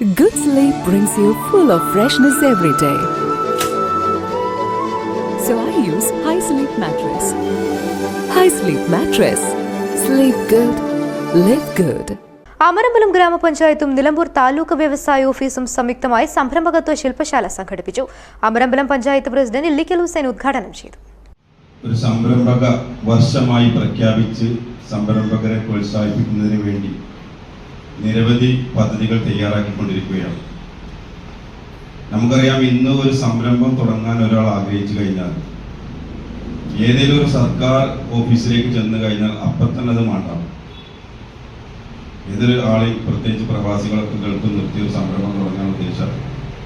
Good sleep brings you full of freshness every day. So I use High Sleep Mattress. High Sleep Mattress. Sleep good, live good. Amarambalam ഗ്രാമപഞ്ചായത്തും Nilambur taluk വ്യവസായ ഓഫീസും സംയുക്തമായി സംരംഭകത്വ ശില്പശാല സംഘടിപ്പിച്ചു Amarambalam panchayat president Illikkal Hussain ഉദ്ഘാടനം ചെയ്തു ഒരു സംരംഭക വർഷമായി പ്രഖ്യാപിച്ച് സംരംഭകരെ പ്രോത്സാഹിപ്പിക്കുന്നതിന് വേണ്ടി നിരവധി പദ്ധതികൾ തയ്യാറാക്കിക്കൊണ്ടിരിക്കുകയാണ്. നമുക്കറിയാം ഇന്ന് ഒരു സംരംഭം തുടങ്ങാൻ ഒരാൾ ആഗ്രഹിച്ചു കഴിഞ്ഞാൽ ഏതെങ്കിലും ഒരു സർക്കാർ ഓഫീസിലേക്ക് ചെന്ന് കഴിഞ്ഞാൽ അപ്പം തന്നെ അത് മാറ്റാം. ഏതൊരു ആളെയും പ്രത്യേകിച്ച് പ്രവാസികളൊക്കെ ഗൾഫ് നിർത്തി ഒരു സംരംഭം തുടങ്ങാൻ ഉദ്ദേശിച്ചാൽ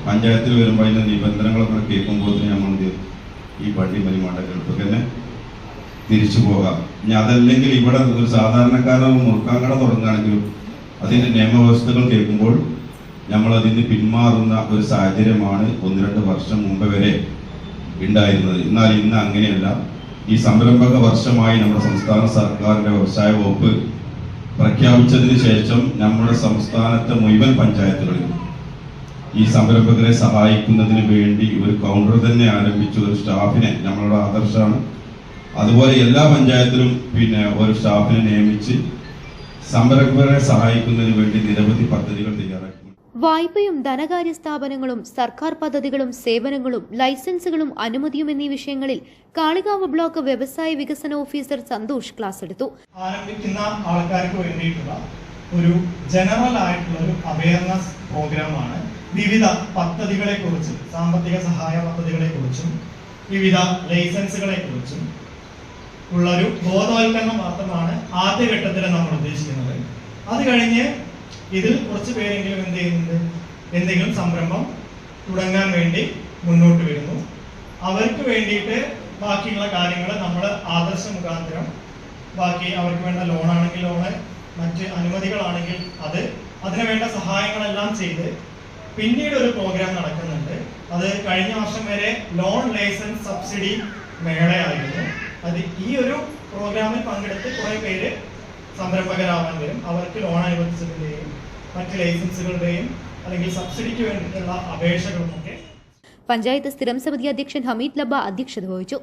പഞ്ചായത്തിൽ വരുമ്പോൾ അതിന്റെ നിബന്ധനകളൊക്കെ കേൾക്കുമ്പോൾ നമ്മൾ എന്ത്? ഈ വണ്ടി പരിമാണ്ട ഗൾഫിൽ തന്നെ തിരിച്ചു പോകാം. ഇനി അതല്ലെങ്കിൽ ഇവിടെ ഒരു സാധാരണക്കാരൻ മുറുക്കാൻ കട തുടങ്ങുകയാണെങ്കിലും അതിന്റെ നിയമവ്യവസ്ഥകൾ കേൾക്കുമ്പോൾ നമ്മൾ അതിന് പിന്മാറുന്ന ഒരു സാഹചര്യമാണ് ഒന്ന് രണ്ട് വർഷം മുമ്പ് വരെ ഉണ്ടായിരുന്നത്. എന്നാൽ ഇന്ന് അങ്ങനെയല്ല. ഈ സംരംഭക വർഷമായി നമ്മുടെ സംസ്ഥാന സർക്കാരിന്റെ വ്യവസായ വകുപ്പ് പ്രഖ്യാപിച്ചതിന് ശേഷം നമ്മുടെ സംസ്ഥാനത്തെ മുഴുവൻ പഞ്ചായത്തുകളിൽ ഈ സംരംഭകരെ സഹായിക്കുന്നതിന് വേണ്ടി ഒരു കൗണ്ടർ തന്നെ ആരംഭിച്ചു ഒരു സ്റ്റാഫിനെ നമ്മളുടെ ആദർശമാണ് അതുപോലെ എല്ലാ പഞ്ചായത്തിലും പിന്നെ ഒരു സ്റ്റാഫിനെ നിയമിച്ച് സംരംഭകരെ സഹായിക്കുന്നതിന് വേണ്ടി നിരവധി പദ്ധതികൾ തയ്യാറാക്കി. വായ്പയും ധനകാര്യ സ്ഥാപനങ്ങളും സർക്കാർ പദ്ധതികളും സേവനങ്ങളും ലൈസൻസുകളും അനുമതിയും എന്നീ വിഷയങ്ങളിൽ കാളികാവ് ബ്ലോക്ക് വ്യവസായ വികസന ഓഫീസർ സന്തോഷ് ക്ലാസ് എടുത്തു. ആരംഭിക്കുന്ന ആൾക്കാർക്ക് വേണ്ടിയിട്ടുള്ള ഒരു ജനറൽ ആയിട്ടുള്ള ഒരു അവയർനെസ് പ്രോഗ്രാമാണ് വിവിധ പദ്ധതികളെ കുറിച്ചും സാമ്പത്തിക സഹായ പദ്ധതികളെ കുറിച്ചും വിവിധ ലൈസൻസുകളെ കുറിച്ചും ഉള്ളൊരു ബോധവൽക്കരണം മാത്രമാണ് ആദ്യഘട്ടത്തിൽ നമ്മൾ ഉദ്ദേശിക്കുന്നത്. അത് കഴിഞ്ഞ് ഇതിൽ കുറച്ച് പേരെങ്കിലും എന്ത് ചെയ്യുന്നുണ്ട്? എന്തെങ്കിലും സംരംഭം തുടങ്ങാൻ വേണ്ടി മുന്നോട്ട് വരുന്നു. അവർക്ക് വേണ്ടിയിട്ട് ബാക്കിയുള്ള കാര്യങ്ങൾ നമ്മൾ ആദർശ മുഖാന്തരം ബാക്കി അവർക്ക് വേണ്ട ലോണാണെങ്കിൽ ലോണ് മറ്റ് അനുമതികളാണെങ്കിൽ അത് അതിന് വേണ്ട സഹായങ്ങളെല്ലാം ചെയ്ത് പിന്നീട് ഒരു പ്രോഗ്രാം നടക്കുന്നുണ്ട്. അത് കഴിഞ്ഞ വർഷം വരെ ലോൺ ലൈസൻസ് സബ്സിഡി മേളയായിരുന്നു. അത് ഈ ഒരു പ്രോഗ്രാമിൽ പങ്കെടുത്ത് കുറെ പേര് സംരംഭകരാവാൻ വരും. അവർക്ക് ലോൺ അനുവദിച്ചതിന്റെയും മറ്റ് ലൈസൻസുകളുടെയും അല്ലെങ്കിൽ സബ്സിഡിക്ക് വേണ്ടിയിട്ടുള്ള അപേക്ഷകളുമൊക്കെ പഞ്ചായത്ത് സ്ഥിരം സമിതി അധ്യക്ഷൻ ഹമീദ് ലബ അധ്യക്ഷത വഹിച്ചു.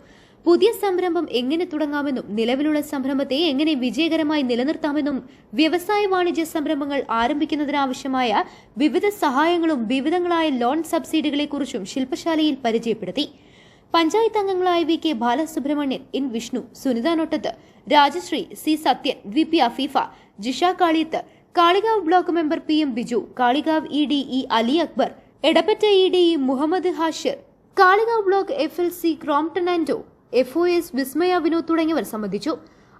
പുതിയ സംരംഭം എങ്ങനെ തുടങ്ങാമെന്നും നിലവിലുള്ള സംരംഭത്തെ എങ്ങനെ വിജയകരമായി നിലനിർത്താമെന്നും വ്യവസായ വാണിജ്യ സംരംഭങ്ങൾ ആരംഭിക്കുന്നതിനാവശ്യമായ വിവിധ സഹായങ്ങളും വിവിധങ്ങളായ ലോൺ സബ്സിഡികളെക്കുറിച്ചും ശില്പശാലയിൽ പരിചയപ്പെടുത്തി. പഞ്ചായത്ത് അംഗങ്ങളായ V K Balasubramanian N Vishnu Sunitha Nottath Rajasree C Sathyan V P Afeefa Jisha Kaliyath Kalikavu block member P M Biju Kalikavu E D E Ali Akbar Edappatta E D E Muhammad Hashir Kalikavu block F L C Crompton ആൻഡോ F O S Vismaya Vinod തുടങ്ങിയവർ സംബന്ധിച്ചു.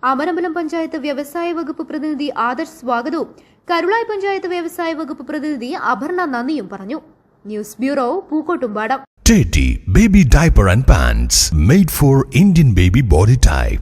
അമരമ്പലം പഞ്ചായത്ത് വ്യവസായ വകുപ്പ് പ്രതിനിധി ആദർശ് സ്വാഗതവും. കരുളായി പഞ്ചായത്ത് വ്യവസായ വകുപ്പ് പ്രതിനിധി അപർണ നന്ദിയും പറഞ്ഞു. News bureau Pookkottumpadam. JD Baby Diaper and Pants Made for Indian Baby Body Type.